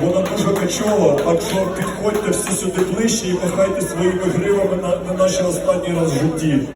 вона дуже качова, так що підходьте всі сюди ближче і махайте своїми гривами на, на наші останній раз в житті.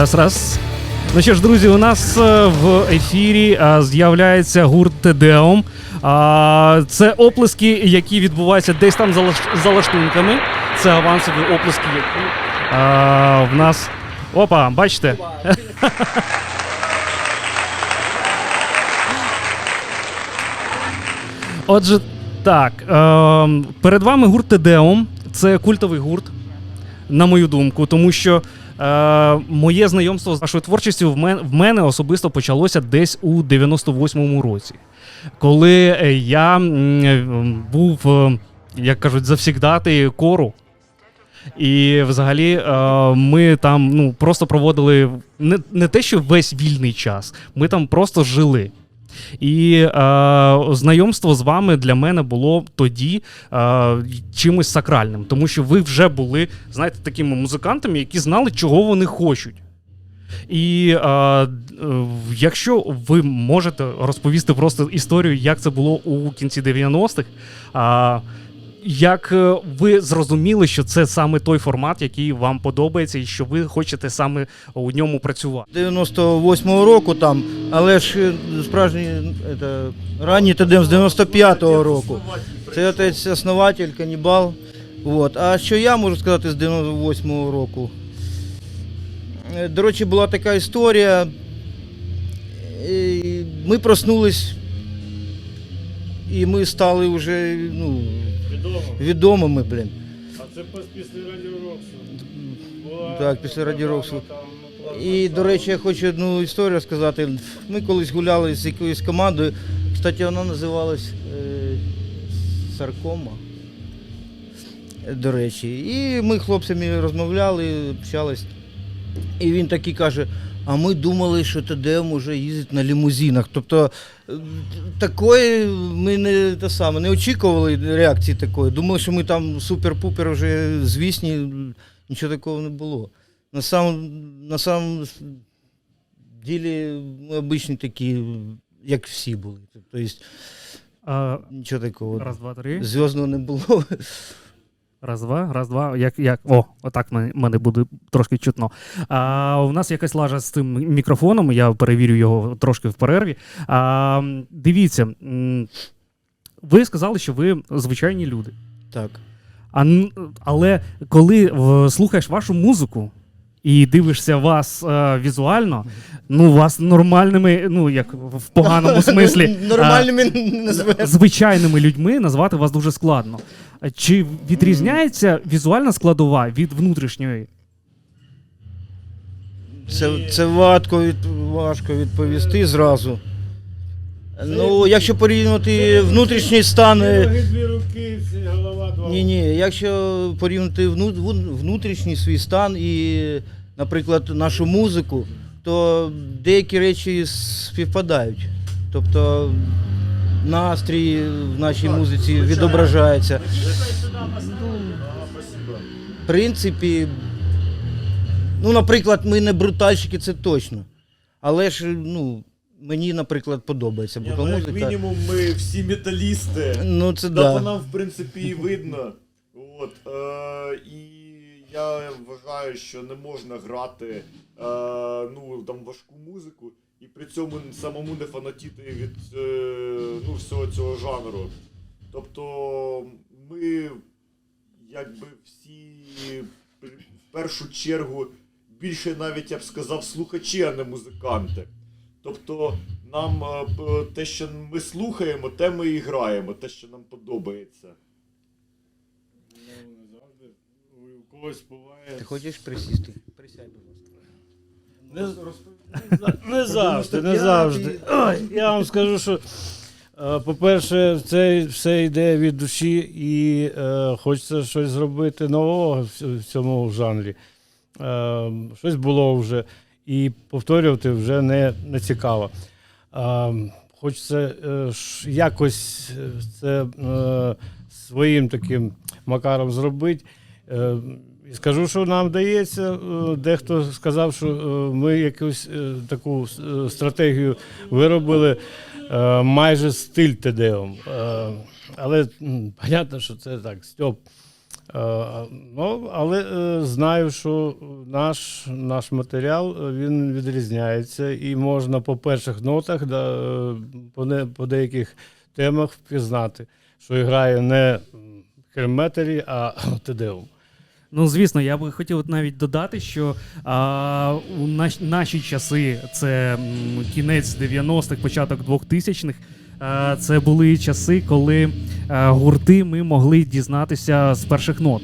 Раз, раз. Ну що ж, друзі, у нас е, в ефірі е, з'являється гурт Тедеум. Це оплески, які відбуваються десь там за, лаштунками. Це авансові оплески, які в нас. Опа, бачите? Отже, так. Е, перед вами гурт Тедеум. Це культовий гурт, на мою думку, тому що е, моє знайомство з вашою творчістю в мене, в мене особисто почалося десь у 98-му році, коли е, я е, був, е, як кажуть, завсігдати кору. І взагалі ми там ну, просто проводили не, не те, що весь вільний час, ми там просто жили. І е, знайомство з вами для мене було тоді е, чимось сакральним, тому що ви вже були, знаєте, такими музикантами, які знали, чого вони хочуть. І е, е, якщо ви можете розповісти просто історію, як це було у кінці 90-х, е, як е, ви зрозуміли, що це саме той формат, який вам подобається, і що ви хочете саме у ньому працювати? 98-го року там, але ж е, справжній это, ранній тедем з 95-го року. Це отець основатель, канібал. Вот. А що я можу сказати з 98-го року? Е, До речі, була така історія. Ми проснулись, і ми стали вже ну, відомими, блін. А це після Радіо Роксу. Так, після Радіо Роксу. програма там, ну, І, до речі, я хочу одну історію сказати. Ми колись гуляли з якоюсь командою. Кстати, вона називалась е, Саркома. До речі. І ми хлопцями розмовляли, общались. І він такий каже: а ми думали, що ТДМ може їздить на лімузинах. Тобто е, такої ми не те саме не очікували реакції такої. Думали, що ми там супер-пупер вже звісні, нічого такого не було. На самом, на самом ділі ми обичні такі, як всі були. Тобто нічого такого раз, два, три. зв'язного не було. Раз, два, раз, два. Як, як? О, отак мене, мене буде трошки чутно. А, у нас якась лажа з цим мікрофоном, я перевірю його трошки в перерві. А, дивіться, ви сказали, що ви звичайні люди. Так. А, але коли слухаєш вашу музику і дивишся вас е, візуально, ну вас нормальними, ну як в поганому смислі. Нормальними назвемо. звичайними людьми назвати вас дуже складно. Чи відрізняється візуальна складова від внутрішньої? Це, це важко, від, важко відповісти зразу. Ну, якщо порівнювати внутрішній стан. е, Ноги, дві руки, всі, голова, два. Ні, ні, якщо порівняти вну- вун- внутрішній свій стан і, наприклад, нашу музику, то деякі речі співпадають. Тобто настрій в нашій музиці відображається. В принципі, ну, наприклад, ми не брутальщики, це точно. Але ж, ну, мені, наприклад, подобається. Ні, ну, як музика. мінімум, ми всі металісти. Ну, це Да. да. нам, в принципі, і видно. От, е, і я вважаю, що не можна грати е, ну, там, важку музику і при цьому самому не фанатіти від е, ну, всього цього жанру. Тобто ми якби всі в першу чергу більше навіть я б сказав слухачі, а не музиканти. Тобто нам е, те, що ми слухаємо, те ми і граємо, те, що нам подобається. Ну, не завжди. У когось буває. Ти хочеш присісти? Присядь, будь ласка. Не, не завжди, не завжди. Ой, я вам скажу, що, е, по-перше, це все йде від душі і е, хочеться щось зробити нового в цьому жанрі. Е, щось було вже, і повторювати вже не, не цікаво. Е, хочеться е, якось е, це е, своїм таким макаром зробити. Е, скажу, що нам вдається. Е, Дехто сказав, що е, ми якусь е, таку стратегію виробили майже стиль ТДО. Е, Але понятно, що це так, Стьоп. Ну, але знаю, що наш, наш матеріал він відрізняється, і можна по перших нотах, по деяких темах впізнати, що грає не херметері, а ТДО. Ну, звісно, я би хотів навіть додати, що а, у наш, наші часи, це м, кінець 90-х, початок 2000-х, а, це були часи, коли а, гурти ми могли дізнатися з перших нот.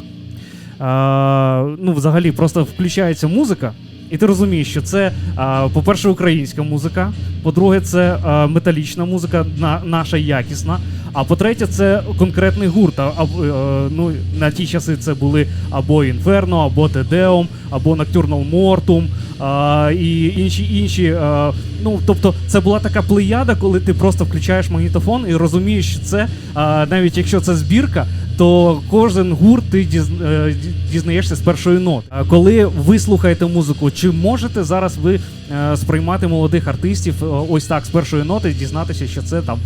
А, ну, взагалі, просто включається музика, і ти розумієш, що це, по-перше, українська музика, по-друге, це металічна музика, на, наша якісна. А по-третє, це конкретний гурт. А, ну, на ті часи це були або Інферно, або Тедеум, або Nocturnal Mortum, а, і інші інші. А, ну, тобто, це була така плеяда, коли ти просто включаєш магнітофон і розумієш, що це, а, навіть якщо це збірка, то кожен гурт ти е, дізнаєшся з першої ноти. Коли ви слухаєте музику, чи можете зараз ви е, сприймати молодих артистів е, ось так з першої ноти, дізнатися, що це там,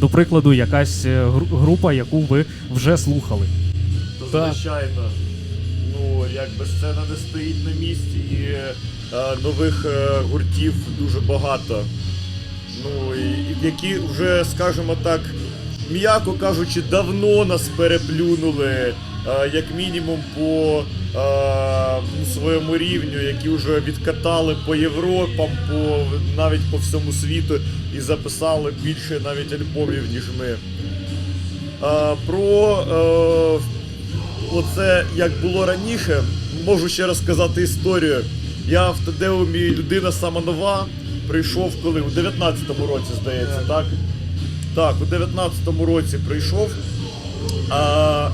до прикладу, якась група, яку ви вже слухали? Звичайно, ну якби сцена не стоїть на місці, і е, нових е, гуртів дуже багато. Ну, і, які вже, скажімо так, м'яко кажучи, давно нас переплюнули, е, як мінімум по е, своєму рівню, які вже відкатали по Європам, по навіть по всьому світу і записали більше навіть альбомів, ніж ми. Е, про е, оце як було раніше, можу ще розказати історію. Я в Тадеумі людина сама нова. Прийшов коли? У 19-му році, здається, так? Так, у 19-му році прийшов. А,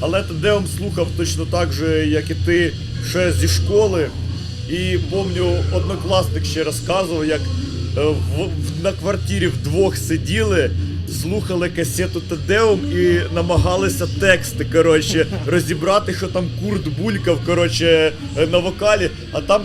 але Тадеум слухав точно так же, як і ти, ще зі школи. І помню, однокласник ще розказував, як е, в, в- на квартирі вдвох сиділи, слухали касету Тадеум і намагалися тексти коротше, розібрати, що там Курт булькав коротше, е, на вокалі. А там,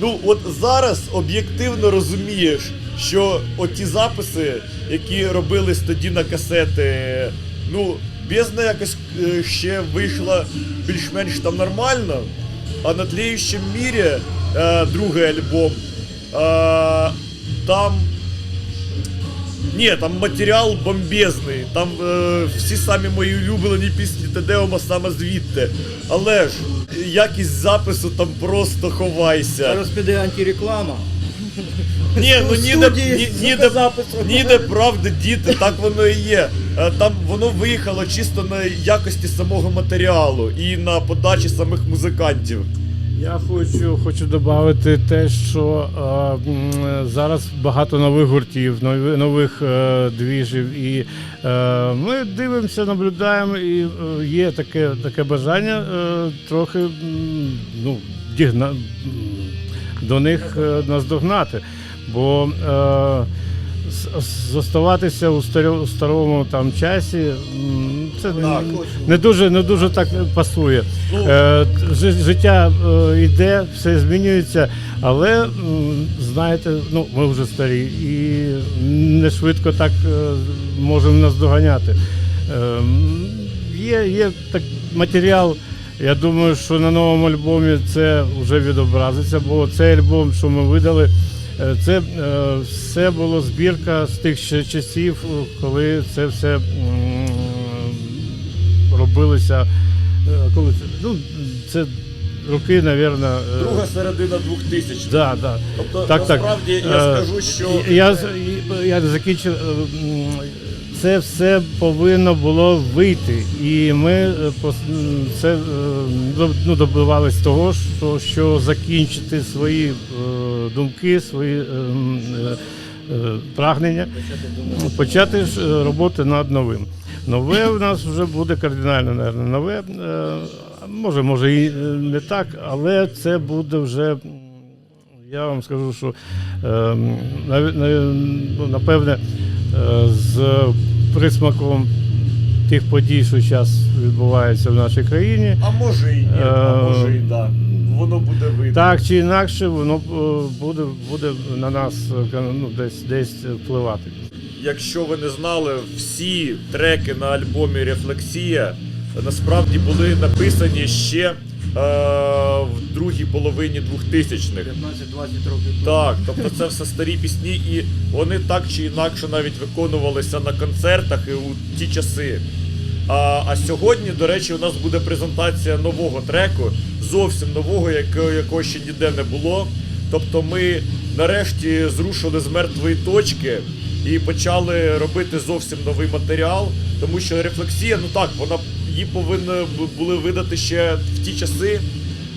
ну от зараз об'єктивно розумієш, що оті записи, які робились тоді на касети, ну, бездна якось е, ще вийшла більш-менш там нормально. А на тлеющем мірі, е, другий альбом, там. Ні, там матеріал бомбезний. Там е, всі самі мої улюблені пісні Тедеума саме звідти. Але ж якість запису там просто ховайся. Зараз піде антиреклама. Ні, ну ніде, ні, ніде, ніде правди, діти, так воно і є. Е, Там воно виїхало чисто на якості самого матеріалу і на подачі самих музикантів. Я хочу, хочу додати те, що е, зараз багато нових гуртів, нови- нових е, двіжів, і е, ми дивимося, наблюдаємо, і е, є таке, таке бажання е, трохи ну, дігна, до них е, наздогнати. Бо е, зоставатися у, старо, старому там часі це Так, не дуже, не дуже так пасує. Ну, Е, життя е, йде, все змінюється, Але знаєте, ну ми вже старі і не швидко так е, можемо нас доганяти. Є, є так матеріал. Я думаю, що на новому альбомі це вже відобразиться, бо цей альбом, що ми видали, це е, все було збірка з тих ще часів, е, коли це все робилося. е, Коли це? Ну, це роки, напевно. Друга середина 2000 Да, да. Тобто, Так, так. насправді я Е, скажу, що Я, я закінчив. е, Це все повинно було вийти. І ми е, це е, ну, добивались того, що, що закінчити свої е, думки, свої е, е, е, прагнення, почати роботи над новим. Нове в нас вже буде кардинально, наверное, нове. Може, може і не так, але це буде вже. я вам скажу, що ну, напевне з присмаком тих подій, що зараз відбуваються в нашій країні, а може і ні, а може і да. Воно буде видно. так чи інакше, воно е, буде, буде на нас е, ну, десь, десь впливати. Якщо ви не знали, всі треки на альбомі Рефлексія насправді були написані ще е, в другій половині 2000-х. 15-20 років. Так, тобто це все старі пісні, і вони так чи інакше навіть виконувалися на концертах і у ті часи. А, а сьогодні, до речі, у нас буде презентація нового треку, зовсім нового, якого, якого ще ніде не було. Тобто ми нарешті зрушили з мертвої точки і почали робити зовсім новий матеріал, тому що рефлексія, ну так, вона її повинні були видати ще в ті часи.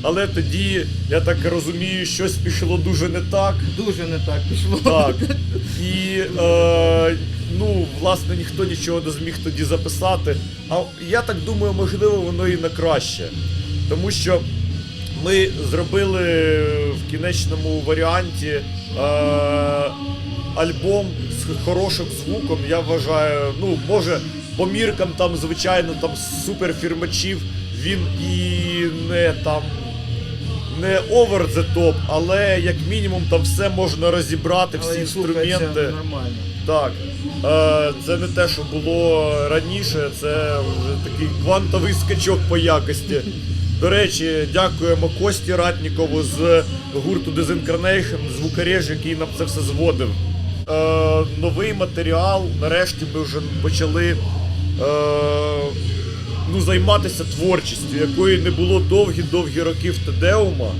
Але тоді, я так розумію, щось пішло дуже не так. Дуже не так пішло. Так. І е, ну, власне, ніхто нічого не зміг тоді записати. А я так думаю, можливо, воно і на краще. Тому що ми зробили в кінечному варіанті е, альбом з хорошим звуком. Я вважаю, ну, може, по міркам там, звичайно, там суперфірмачів він і не там не over the top, але як мінімум там все можна розібрати, всі Але інструменти. нормально. Так. Е, це не те, що було раніше, це вже такий квантовий скачок по якості. До речі, дякуємо Кості Ратнікову з гурту Disincarnation, звукореж, який нам це все зводив. Е, новий матеріал. Нарешті ми вже почали е, ну, займатися творчістю, якої не було довгі-довгі роки в Тедеума.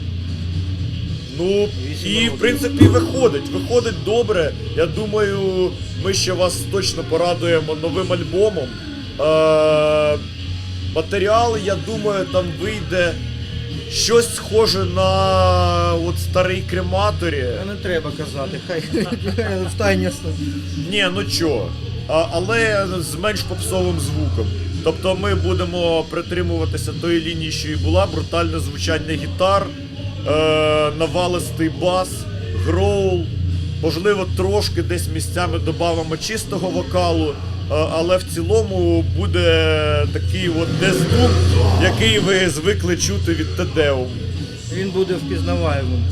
Ну, і в принципі виходить. Виходить добре. Я думаю, ми ще вас точно порадуємо новим альбомом. Е, матеріал, я думаю, там вийде щось схоже на от старий крематорі. Не треба казати, хай в тайні. Ні, ну чого. А, але з менш попсовим звуком. Тобто ми будемо притримуватися тої лінії, що і була, брутальне звучання гітар, навалистий бас, гроул, можливо, трошки десь місцями додамо чистого вокалу, е, але в цілому буде такий от дездум, який ви звикли чути від Тедеум. Він буде впізнаваємим.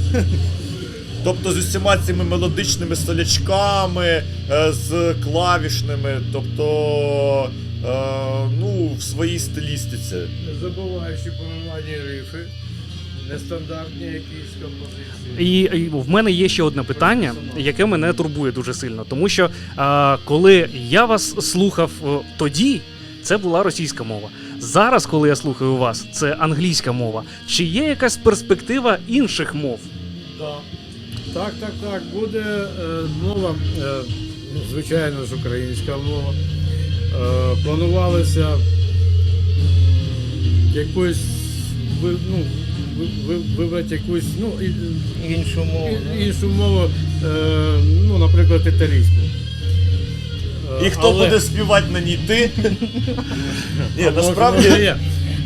Тобто з усіма цими мелодичними солячками, е, з клавішними, тобто е, ну, в своїй стилістиці. Не забуваючи понимання рифи, нестандартні якісь композиції. І, і в мене є ще одне питання, яке мене турбує дуже сильно. Тому що а, коли я вас слухав тоді, це була російська мова. Зараз, коли я слухаю вас, це англійська мова. Чи є якась перспектива інших мов? Так, так, так. Буде е, мова, е, ну, звичайно ж, українська мова. Е, планувалося м, ну, вибрати якусь ну, і- Іншу мову. і- іншу мову, е, ну, наприклад, італійську. Е, І хто але- буде співати на ній ти? Ні, насправді. є.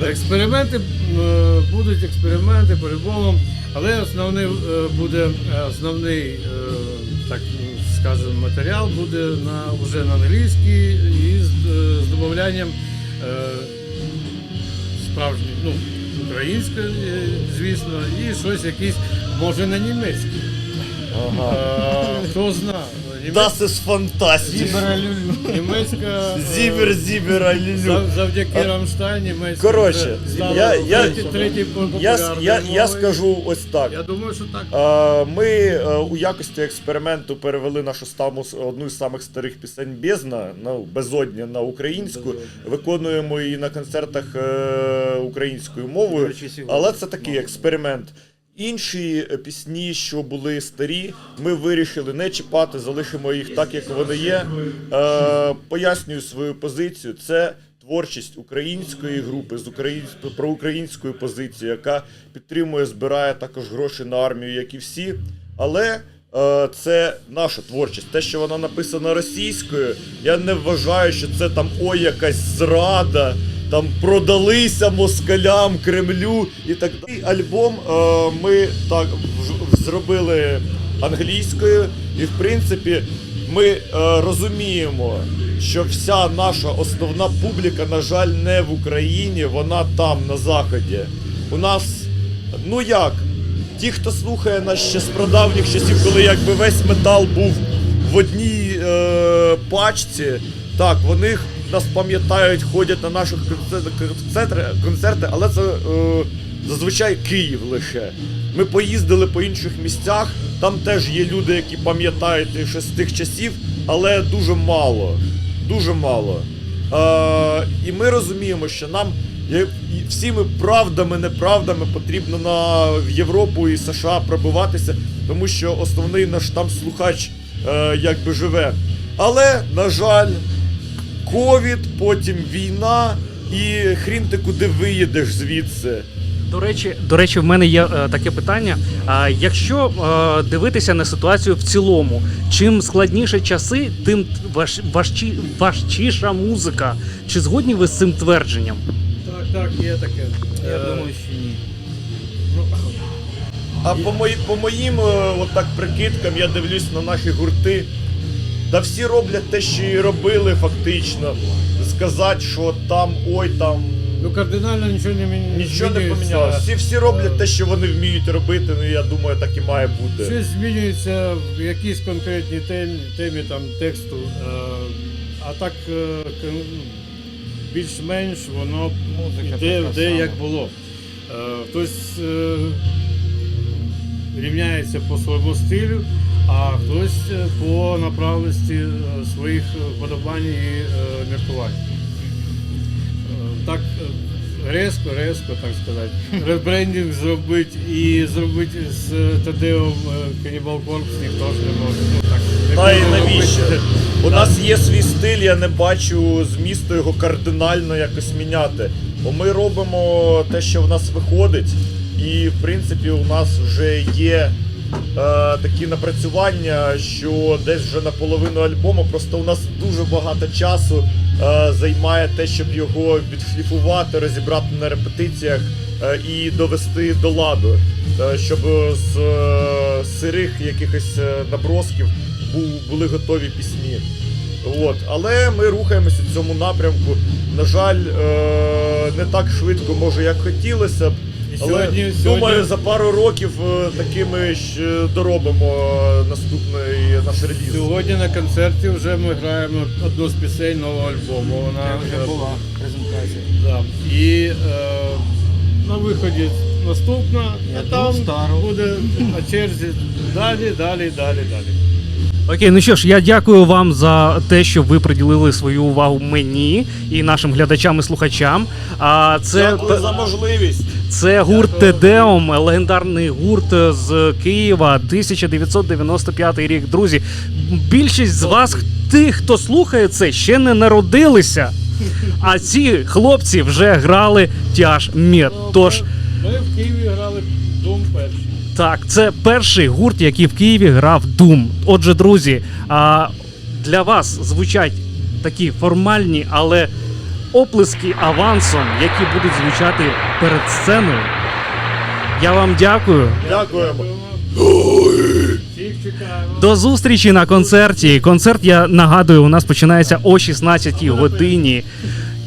Експерименти е, будуть експерименти по-любому, але основний е, буде е, основний, е, так скажемо, матеріал буде на вже на англійській і з, е, з додаванням е, справжньої, ну, української, е, звісно, і щось якісь може на німецький. Е, Хто знає. Das ist fantastisch. Німецька е, Зібер, зібер, алілю. зав- завдяки Рамштайн німецька Коротше, вже стала я- я- третій- третій по Я, популярній я, я мовою. скажу ось так. Я думаю, що так. Е, Ми е, у якості експерименту перевели нашу саму, одну з самих старих пісень Бездна, ну, безодня на українську. Виконуємо її на концертах е, українською мовою. Але це такий експеримент. Інші е, пісні, що були старі, ми вирішили не чіпати, залишимо їх так, як вони є. Е, пояснюю свою позицію. Це творчість української групи з українською проукраїнською позицією, яка підтримує, збирає також гроші на армію, як і всі. Але е, це наша творчість. Те, що вона написана російською, я не вважаю, що це там ой, якась зрада. Там продалися москалям, Кремлю і так далі. Альбом е, ми так зробили англійською, і в принципі ми е, розуміємо, що вся наша основна публіка, на жаль, не в Україні, вона там, на Заході. У нас, ну як, ті, хто слухає нас ще з прадавніх часів, коли якби весь метал був в одній е, пачці, так, вони нас пам'ятають, ходять на наші концерти, концерти але це е, зазвичай Київ лише. Ми поїздили по інших місцях, там теж є люди, які пам'ятають ще з тих часів, але дуже мало. Дуже мало. Е, і ми розуміємо, що нам всіми правдами, неправдами потрібно на в Європу і США пробиватися, тому що основний наш там слухач е, якби живе. Але, на жаль, ковід, потім війна, і хрін ти куди виїдеш звідси. До речі, до речі, в мене є е, таке питання. А якщо е, дивитися на ситуацію в цілому, чим складніші часи, тим важ, важчі, важчіша музика. Чи згодні ви з цим твердженням? Так, так, є таке. Я Е, думаю, що ні. А по, мої, по моїм е, от так прикидкам я дивлюсь на наші гурти. Да всі роблять те, що і робили фактично. Сказати, що там, ой, там Ну, кардинально нічого не міняється. нічого не помінялося. Всі, всі роблять те, що вони вміють робити, ну я думаю, так і має бути. Щось змінюється в якійсь конкретній темі, темі там, тексту. Е, а так е, більш-менш воно Музика йде, сама. як було. Е, хтось рівняється по своєму стилю, а хтось е, по направленості е, своїх вподобань і е, міркувань. Е, Так е, резко, резко, так сказати. Ребрендінг зробити і зробити з Тадеом Cannibal Corpse ніхто ж не може. Ну, так, не Та буде навіщо? робити. У нас є свій стиль, я не бачу змісту його кардинально якось міняти. Бо ми робимо те, що в нас виходить, і в принципі у нас вже є е, такі напрацювання, що десь вже на половину альбому. Просто у нас дуже багато часу е, займає те, щоб його відшліфувати, розібрати на репетиціях е, і довести до ладу, е, щоб з е, сирих якихось е, набросків бу- були готові пісні. От. Але ми рухаємося в цьому напрямку. На жаль, е, не так швидко, може, як хотілося б. І Але сьогодні- думаю, за пару років е, такими ж доробимо наступний наш реліз. Сьогодні на концерті вже ми граємо одну з пісень нового альбому. Вона Це вже е, була презентація. Да. І е, на виході наступна, а там стару. буде на черзі далі, далі, далі, далі. Окей, ну що ж, я дякую вам за те, що ви приділили свою увагу мені і нашим глядачам і слухачам. А це Дякую за можливість. Це гурт Тедеум, легендарний гурт з Києва, 1995 рік. Друзі, більшість з вас, тих, хто слухає це, ще не народилися. А ці хлопці вже грали тяж мед. Тож Ми в Києві грали. Так, це перший гурт, який в Києві грав Doom. Отже, друзі, а для вас звучать такі формальні, але оплески авансом, які будуть звучати перед сценою. Я вам дякую. Дякуємо. До зустрічі на концерті. Концерт, я нагадую, у нас починається о 16 годині.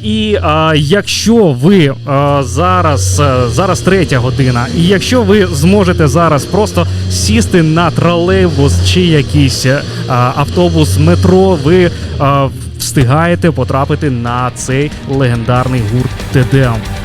І а, якщо ви а, зараз, е, зараз третя година, і якщо ви зможете зараз просто сісти на тролейбус чи якийсь е, а, автобус, метро, ви а, встигаєте потрапити на цей легендарний гурт ТДМ.